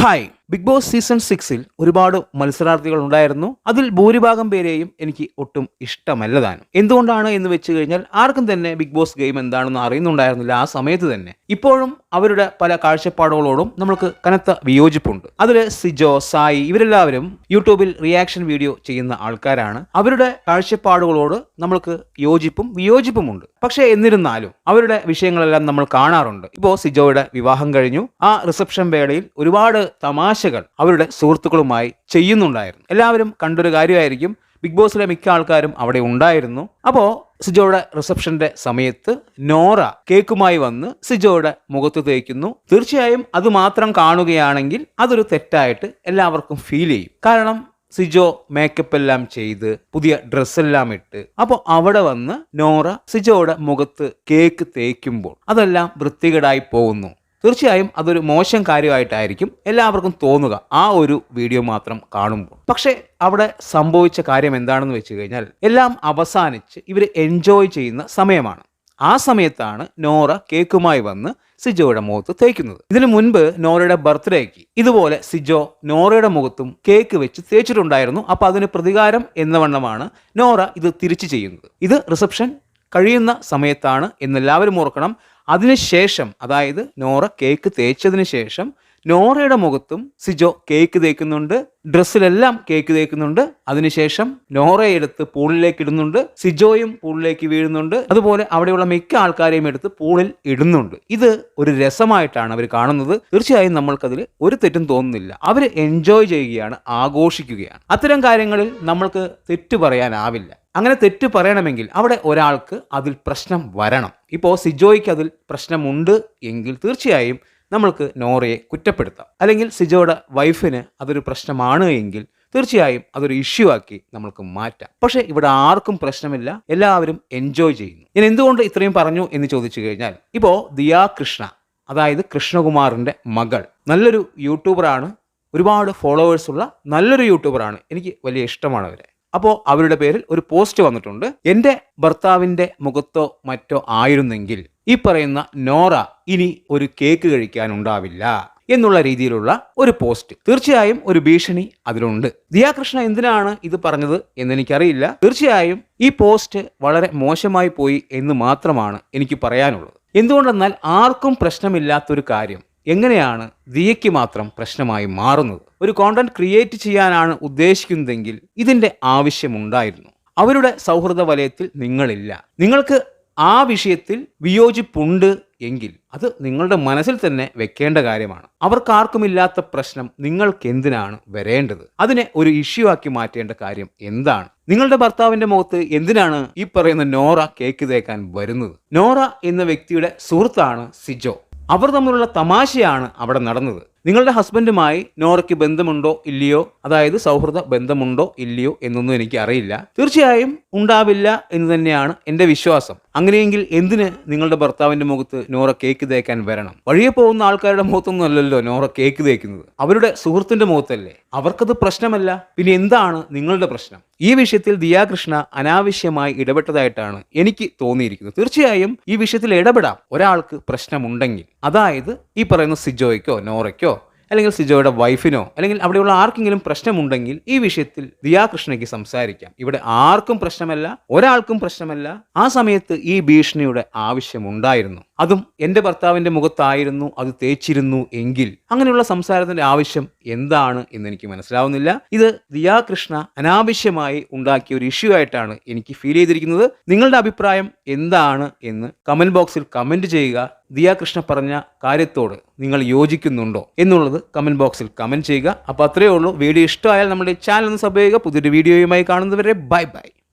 嗨 big boss season സിക്സിൽ ഒരുപാട് മത്സരാർത്ഥികൾ ഉണ്ടായിരുന്നു. അതിൽ ഭൂരിഭാഗം പേരെയും എനിക്ക് ഒട്ടും ഇഷ്ടമല്ല താനും എന്തുകൊണ്ടാണ് എന്ന് വെച്ച് കഴിഞ്ഞാൽ ആർക്കും തന്നെ ബിഗ് ബോസ് ഗെയിം എന്താണെന്ന് അറിയുന്നുണ്ടായിരുന്നില്ല ആ സമയത്ത് തന്നെ. ഇപ്പോഴും അവരുടെ പല കാഴ്ചപ്പാടുകളോടും നമുക്ക് കനത്ത വിയോജിപ്പുണ്ട്. അതിൽ സിജോ സായി ഇവരെല്ലാവരും യൂട്യൂബിൽ റിയാക്ഷൻ വീഡിയോ ചെയ്യുന്ന ആൾക്കാരാണ്. അവരുടെ കാഴ്ചപ്പാടുകളോട് നമ്മൾക്ക് യോജിപ്പും വിയോജിപ്പുമുണ്ട്. പക്ഷേ എന്നിരുന്നാലും അവരുടെ വിഷയങ്ങളെല്ലാം നമ്മൾ കാണാറുണ്ട്. ഇപ്പോൾ സിജോയുടെ വിവാഹം കഴിഞ്ഞു. ആ റിസപ്ഷൻ വേളയിൽ ഒരുപാട് തമാശകൾ അവരുടെ സുഹൃത്തുക്കളുമായി ചെയ്യുന്നുണ്ടായിരുന്നു. എല്ലാവരും കണ്ടൊരു കാര്യമായിരിക്കും. ബിഗ് ബോസിലെ മിക്ക ആൾക്കാരും അവിടെ ഉണ്ടായിരുന്നു. അപ്പോൾ സിജോയുടെ റിസപ്ഷന്റെ സമയത്ത് നോറ കേക്കുമായി വന്ന് സിജോയുടെ മുഖത്ത് തേക്കുന്നു. തീർച്ചയായും അത് മാത്രം കാണുകയാണെങ്കിൽ അതൊരു തെറ്റായിട്ട് എല്ലാവർക്കും ഫീൽ ചെയ്യും. കാരണം സിജോ മേക്കപ്പ് എല്ലാം ചെയ്ത് പുതിയ ഡ്രസ്സെല്ലാം ഇട്ട് അപ്പോൾ അവിടെ വന്ന് നോറ സിജോയുടെ മുഖത്ത് കേക്ക് തേക്കുമ്പോൾ അതെല്ലാം വൃത്തികേടായി പോകുന്നു. തീർച്ചയായും അതൊരു മോശം കാര്യമായിട്ടായിരിക്കും എല്ലാവർക്കും തോന്നുക. ആ ഒരു വീഡിയോ മാത്രം കാണുമ്പോൾ. പക്ഷേ അവിടെ സംഭവിച്ച കാര്യം എന്താണെന്ന് വെച്ച് കഴിഞ്ഞാൽ എല്ലാം അവസാനിച്ച് ഇവർ എൻജോയ് ചെയ്യുന്ന സമയമാണ്. ആ സമയത്താണ് നോറ കേക്കുമായി വന്ന് സിജോയുടെ മുഖത്ത് തേക്കുന്നത്. ഇതിനു മുൻപ് നോറയുടെ ബർത്ത്ഡേക്ക് ഇതുപോലെ സിജോ നോറയുടെ മുഖത്തും കേക്ക് വെച്ച് തേച്ചിട്ടുണ്ടായിരുന്നു. അപ്പൊ അതിന് പ്രതികാരം എന്ന വണ്ണമാണ് നോറ ഇത് തിരിച്ചു ചെയ്യുന്നത്. ഇത് റിസപ്ഷൻ കഴിയുന്ന സമയത്താണ് എന്നെല്ലാവരും ഓർക്കണം. അതിനുശേഷം അതായത് നോറ കേക്ക് തേച്ചതിന് ശേഷം നോറയുടെ മുഖത്തും സിജോ കേക്ക് തേക്കുന്നുണ്ട്. ഡ്രസ്സിലെല്ലാം കേക്ക് തേക്കുന്നുണ്ട്. അതിനുശേഷം നോറയെ എടുത്ത് പൂളിലേക്ക് ഇടുന്നുണ്ട്. സിജോയും പൂളിലേക്ക് വീഴുന്നുണ്ട്. അതുപോലെ അവിടെയുള്ള മിക്ക ആൾക്കാരെയും എടുത്ത് പൂളിൽ ഇടുന്നുണ്ട്. ഇത് ഒരു രസമായിട്ടാണ് അവർ കാണുന്നത്. തീർച്ചയായും നമ്മൾക്കതിൽ ഒരു തെറ്റും തോന്നുന്നില്ല. അവർ എൻജോയ് ചെയ്യുകയാണ് ആഘോഷിക്കുകയാണ്. അത്തരം കാര്യങ്ങളിൽ നമ്മൾക്ക് തെറ്റ് പറയാനാവില്ല. അങ്ങനെ തെറ്റ് പറയണമെങ്കിൽ അവിടെ ഒരാൾക്ക് അതിൽ പ്രശ്നം വരണം. ഇപ്പോൾ സിജോയ്ക്ക് അതിൽ പ്രശ്നമുണ്ട് എങ്കിൽ തീർച്ചയായും നമ്മൾക്ക് നോറയെ കുറ്റപ്പെടുത്താം. അല്ലെങ്കിൽ സിജോയുടെ വൈഫിന് അതൊരു പ്രശ്നമാണ് എങ്കിൽ തീർച്ചയായും അതൊരു ഇഷ്യൂ ആക്കി നമ്മൾക്ക് മാറ്റാം. പക്ഷേ ഇവിടെ ആർക്കും പ്രശ്നമില്ല. എല്ലാവരും എൻജോയ് ചെയ്യുന്നു. ഞാൻ എന്തുകൊണ്ട് ഇത്രയും പറഞ്ഞു എന്ന് ചോദിച്ചു കഴിഞ്ഞാൽ ഇപ്പോൾ ദിയാ കൃഷ്ണ അതായത് കൃഷ്ണകുമാറിന്റെ മകൾ നല്ലൊരു യൂട്യൂബറാണ് ഒരുപാട് ഫോളോവേഴ്സ് ഉള്ള നല്ലൊരു യൂട്യൂബറാണ് എനിക്ക് വലിയ ഇഷ്ടമാണ് അവരെ. അപ്പോൾ അവരുടെ പേരിൽ ഒരു പോസ്റ്റ് വന്നിട്ടുണ്ട്. എന്റെ ഭർത്താവിന്റെ മുഖത്തോ മറ്റോ ആയിരുന്നെങ്കിൽ ഈ പറയുന്ന നോറ ഇനി ഒരു കേക്ക് കഴിക്കാനുണ്ടാവില്ല എന്നുള്ള രീതിയിലുള്ള ഒരു പോസ്റ്റ്. തീർച്ചയായും ഒരു ഭീഷണി അതിലുണ്ട്. ദിയാകൃഷ്ണ എന്തിനാണ് ഇത് പറഞ്ഞത് എന്ന് എനിക്കറിയില്ല തീർച്ചയായും ഈ പോസ്റ്റ് വളരെ മോശമായി പോയി എന്ന് മാത്രമാണ് എനിക്ക് പറയാനുള്ളത്. എന്തുകൊണ്ടെന്നാൽ ആർക്കും പ്രശ്നമില്ലാത്തൊരു കാര്യം. എങ്ങനെയാണ് ദിയയ്ക്ക് മാത്രം പ്രശ്നമായി മാറുന്നത്? ഒരു കോണ്ടന്റ് ക്രിയേറ്റ് ചെയ്യാനാണ് ഉദ്ദേശിക്കുന്നതെങ്കിൽ ഇതിന്റെ ആവശ്യമുണ്ടായിരുന്നു. അവരുടെ സൗഹൃദ വലയത്തിൽ നിങ്ങളില്ല. നിങ്ങൾക്ക് ആ വിഷയത്തിൽ വിയോജിപ്പുണ്ട് എങ്കിൽ അത് നിങ്ങളുടെ മനസ്സിൽ തന്നെ വെക്കേണ്ട കാര്യമാണ്. അവർക്കാർക്കുമില്ലാത്ത പ്രശ്നം നിങ്ങൾക്ക് എന്തിനാണ് വരേണ്ടത്? അതിനെ ഒരു ഇഷ്യൂ ആക്കി മാറ്റേണ്ട കാര്യം എന്താണ്? നിങ്ങളുടെ ഭർത്താവിന്റെ മുഖത്ത് എന്തിനാണ് ഈ പറയുന്ന നോറ കേക്ക് തേക്കാൻ വരുന്നത്? നോറ എന്ന വ്യക്തിയുടെ സുഹൃത്താണ് സിജോ. അവർ തമ്മിലുള്ള തമാശയാണ് അവിടെ നടന്നത്. നിങ്ങളുടെ ഹസ്ബൻഡുമായി നോറയ്ക്ക് ബന്ധമുണ്ടോ ഇല്ലയോ? അതായത് സൗഹൃദ ബന്ധമുണ്ടോ ഇല്ലയോ എന്നൊന്നും എനിക്ക് അറിയില്ല. തീർച്ചയായും ഉണ്ടാവില്ല എന്ന് തന്നെയാണ് എന്റെ വിശ്വാസം. അങ്ങനെയെങ്കിൽ എന്തിന് നിങ്ങളുടെ ഭർത്താവിന്റെ മുഖത്ത് നോറ കേക്ക് തേക്കാൻ വരണം? വഴിയെ പോകുന്ന ആൾക്കാരുടെ മുഖത്തൊന്നും അല്ലല്ലോ നോറ കേക്ക് തേക്കുന്നത്. അവരുടെ സുഹൃത്തിന്റെ മുഖത്തല്ലേ? അവർക്കത് പ്രശ്നമല്ല. പിന്നെ എന്താണ് നിങ്ങളുടെ പ്രശ്നം? ഈ വിഷയത്തിൽ ദിയാകൃഷ്ണ അനാവശ്യമായി ഇടപെട്ടതായിട്ടാണ് എനിക്ക് തോന്നിയിരിക്കുന്നത്. തീർച്ചയായും ഈ വിഷയത്തിൽ ഇടപെടാം. ഒരാൾക്ക് പ്രശ്നമുണ്ടെങ്കിൽ. അതായത് ഈ പറയുന്ന സിജോയ്ക്കോ നോറയ്ക്കോ അല്ലെങ്കിൽ സിജോയുടെ വൈഫിനോ അല്ലെങ്കിൽ അവിടെയുള്ള ആർക്കെങ്കിലും പ്രശ്നമുണ്ടെങ്കിൽ ഈ വിഷയത്തിൽ ദിയാകൃഷ്ണയ്ക്ക് സംസാരിക്കാം. ഇവിടെ ആർക്കും പ്രശ്നമല്ല ഒരാൾക്കും പ്രശ്നമല്ല. ആ സമയത്ത് ഈ ഭീഷണിയുടെ ആവശ്യമുണ്ടായിരുന്നു. അതും എന്റെ ഭർത്താവിന്റെ മുഖത്തായിരുന്നു അത് തേച്ചിരുന്നു എങ്കിൽ. അങ്ങനെയുള്ള സംസാരത്തിന്റെ ആവശ്യം എന്താണ് എന്ന് എനിക്ക് മനസ്സിലാവുന്നില്ല. ഇത് ദിയാകൃഷ്ണ അനാവശ്യമായി ഉണ്ടാക്കിയ ഒരു ഇഷ്യൂ ആയിട്ടാണ് എനിക്ക് ഫീൽ ചെയ്തിരിക്കുന്നത്. നിങ്ങളുടെ അഭിപ്രായം എന്താണ് എന്ന് കമന്റ് ബോക്സിൽ കമന്റ് ചെയ്യുക. ദിയാകൃഷ്ണ പറഞ്ഞ കാര്യത്തോട് നിങ്ങൾ യോജിക്കുന്നുണ്ടോ എന്നുള്ളത് കമന്റ് ബോക്സിൽ കമന്റ് ചെയ്യുക. അപ്പോൾ അത്രയേ ഉള്ളൂ. വീഡിയോ ഇഷ്ടമായാൽ നമ്മുടെ ചാനൽ ഒന്ന് സബ് ചെയ്യുക. പുതിയൊരു വീഡിയോയുമായി കാണുന്നവരെ ബൈ ബൈ